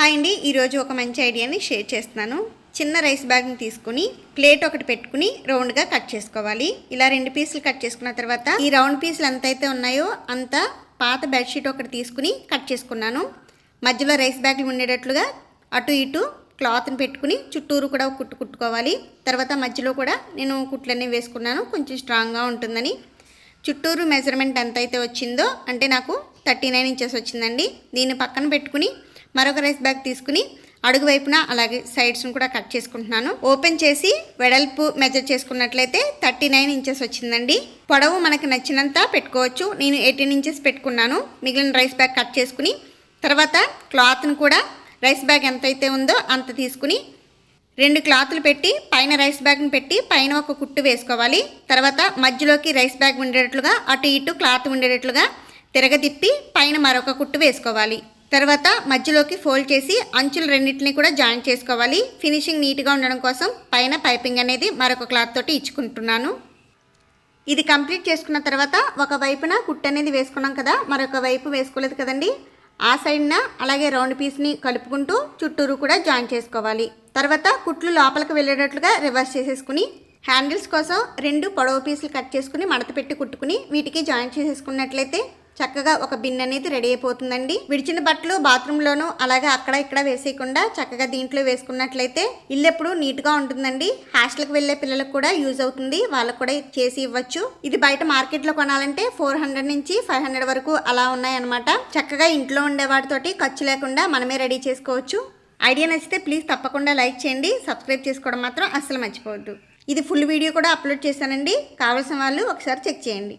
Hi అండి ఈరోజు ఒక మంచి ఐడియాని షేర్ చేస్తున్నాను. చిన్న రైస్ బ్యాగ్ని తీసుకుని ప్లేట్ ఒకటి పెట్టుకుని రౌండ్గా కట్ చేసుకోవాలి. ఇలా రెండు పీసులు కట్ చేసుకున్న తర్వాత ఈ రౌండ్ పీసులు ఎంత అయితే ఉన్నాయో అంత పాత బెడ్షీట్ ఒకటి తీసుకుని కట్ చేసుకున్నాను. మధ్యలో రైస్ బ్యాగ్లు ఉండేటట్లుగా అటు ఇటు క్లాత్ని పెట్టుకుని చుట్టూరు కూడా కుట్టు కుట్టుకోవాలి. తర్వాత మధ్యలో కూడా నేను కుట్లన్నీ వేసుకున్నాను కొంచెం స్ట్రాంగ్గా ఉంటుందని. చుట్టూరు మెజర్మెంట్ ఎంత అయితే వచ్చిందో అంటే నాకు థర్టీ నైన్ ఇంచెస్ వచ్చిందండి. దీన్ని పక్కన పెట్టుకుని మరొక రైస్ బ్యాగ్ తీసుకుని అడుగు వైపున అలాగే సైడ్స్ను కూడా కట్ చేసుకుంటున్నాను. ఓపెన్ చేసి వెడల్పు మెజర్ చేసుకున్నట్లయితే థర్టీ నైన్ ఇంచెస్ వచ్చిందండి. పొడవు మనకు నచ్చినంత పెట్టుకోవచ్చు. నేను ఎయిటీన్ ఇంచెస్ పెట్టుకున్నాను. మిగిలిన రైస్ బ్యాగ్ కట్ చేసుకుని తర్వాత క్లాత్ను కూడా రైస్ బ్యాగ్ ఎంత అయితే ఉందో అంత తీసుకుని రెండు క్లాతులు పెట్టి పైన రైస్ బ్యాగ్ని పెట్టి పైన ఒక కుట్టు వేసుకోవాలి. తర్వాత మధ్యలోకి రైస్ బ్యాగ్ ఉండేటట్లుగా అటు ఇటు క్లాత్ ఉండేటట్లుగా తిరగతిప్పి పైన మరొక కుట్టు వేసుకోవాలి. తర్వాత మధ్యలోకి ఫోల్డ్ చేసి అంచులు రెండింటిని కూడా జాయిన్ చేసుకోవాలి. ఫినిషింగ్ నీట్గా ఉండడం కోసం పైన పైపింగ్ అనేది మరొక క్లాత్ తోటి ఇచ్చుకుంటున్నాను. ఇది కంప్లీట్ చేసుకున్న తర్వాత ఒక వైపున కుట్టు అనేది వేసుకున్నాం కదా మరొక వైపు వేసుకోలేదు కదండి. ఆ సైడ్న అలాగే రౌండ్ పీస్ని కలుపుకుంటూ చుట్టూరు కూడా జాయిన్ చేసుకోవాలి. తర్వాత కుట్లు లోపలికి వెళ్ళేటట్లుగా రివర్స్ చేసేసుకుని హ్యాండిల్స్ కోసం రెండు పొడవు పీసులు కట్ చేసుకుని మడత పెట్టి కుట్టుకుని వీటికి జాయిన్ చేసేసుకున్నట్లయితే చక్కగా ఒక బిన్ అనేది రెడీ అయిపోతుందండి. విడిచిన బట్టలు బాత్రూంలోనూ అలాగే అక్కడ ఇక్కడ వేసేయకుండా చక్కగా దీంట్లో వేసుకున్నట్లయితే ఇల్లు ఎప్పుడు నీట్గా ఉంటుందండి. హాస్టల్కి వెళ్ళే పిల్లలకు కూడా యూజ్ అవుతుంది. వాళ్ళకు కూడా చేసి ఇవ్వచ్చు. ఇది బయట మార్కెట్లో కొనాలంటే ఫోర్ హండ్రెడ్ నుంచి ఫైవ్ హండ్రెడ్ వరకు అలా ఉన్నాయన్నమాట. చక్కగా ఇంట్లో ఉండే వాటితోటి ఖర్చు లేకుండా మనమే రెడీ చేసుకోవచ్చు. ఐడియా నచ్చితే ప్లీజ్ తప్పకుండా లైక్ చేయండి. సబ్స్క్రైబ్ చేసుకోవడం మాత్రం అస్సలు మర్చిపోవద్దు. ఇది ఫుల్ వీడియో కూడా అప్లోడ్ చేశానండి. కావాల్సిన వాళ్ళు ఒకసారి చెక్ చేయండి.